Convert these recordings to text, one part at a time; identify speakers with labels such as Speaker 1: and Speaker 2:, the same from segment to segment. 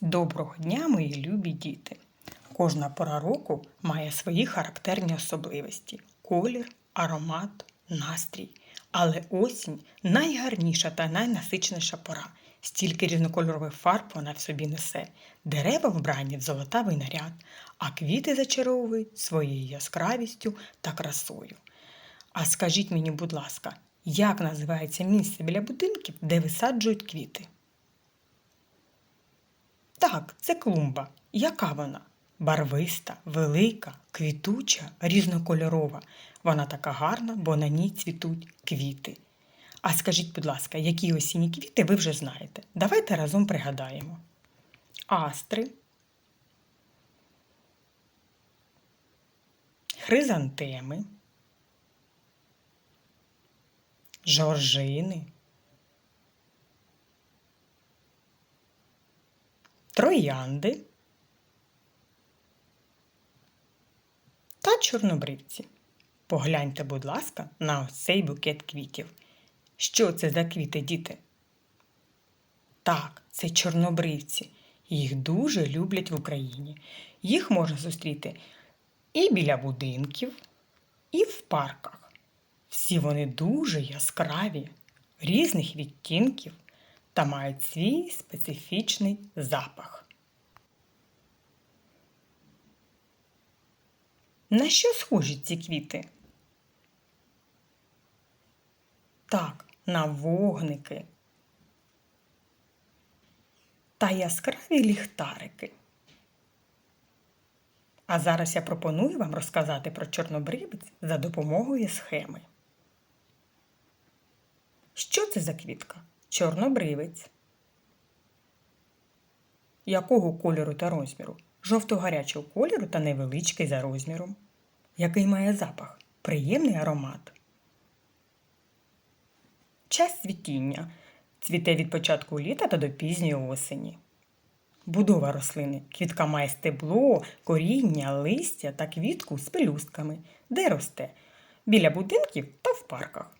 Speaker 1: Доброго дня, мої любі діти! Кожна пора року має свої характерні особливості: колір, аромат, настрій. Але осінь найгарніша та найнасичніша пора. Стільки різнокольорових фарб вона в собі несе. Дерева вбрані в золотавий наряд, а квіти зачаровують своєю яскравістю та красою. А скажіть мені, будь ласка, як називається місце біля будинків, де висаджують квіти? Так, це клумба. Яка вона? Барвиста, велика, квітуча, різнокольорова. Вона така гарна, бо на ній цвітуть квіти. А скажіть, будь ласка, які осінні квіти ви вже знаєте? Давайте разом пригадаємо. Астри, хризантеми, жоржини. Троянди та чорнобривці. Погляньте, будь ласка, на ось цей букет квітів. Що це за квіти, діти? Так, це чорнобривці. Їх дуже люблять в Україні. Їх можна зустріти і біля будинків, і в парках. Всі вони дуже яскраві, різних відтінків та мають свій специфічний запах. На що схожі ці квіти? Так, на вогники та яскраві ліхтарики. А зараз я пропоную вам розказати про чорнобривець за допомогою схеми. Що це за квітка? Чорнобривець. Якого кольору та розміру? Жовто-гарячого кольору та невеличкий за розміром. Який має запах? Приємний аромат. Час цвітіння. Цвіте від початку літа та до пізньої осені. Будова рослини. Квітка має стебло, коріння, листя та квітку з пелюстками, де росте біля будинків та в парках.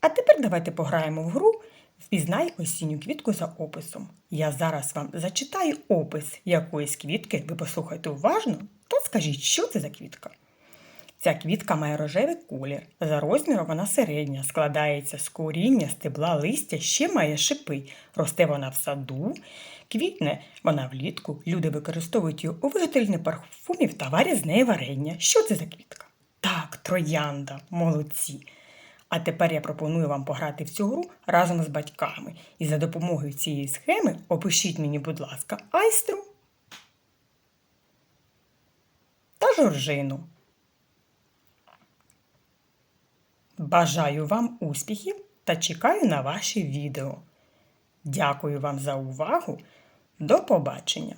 Speaker 1: А тепер давайте пограємо в гру Впізнай осінню квітку за описом. Я зараз вам зачитаю опис якоїсь квітки, ви послухайте уважно, то скажіть, що це за квітка. Ця квітка має рожевий колір. За розміром вона середня, складається з коріння, стебла, листя, ще має шипи. Росте вона в саду, квітне вона влітку. Люди використовують її у виготовленні парфумів та варять з неї варення. Що це за квітка? Так, троянда, молодці. А тепер я пропоную вам пограти в цю гру разом з батьками. І за допомогою цієї схеми опишіть мені, будь ласка, айстру та жоржину. Бажаю вам успіхів та чекаю на ваші відео. Дякую вам за увагу. До побачення!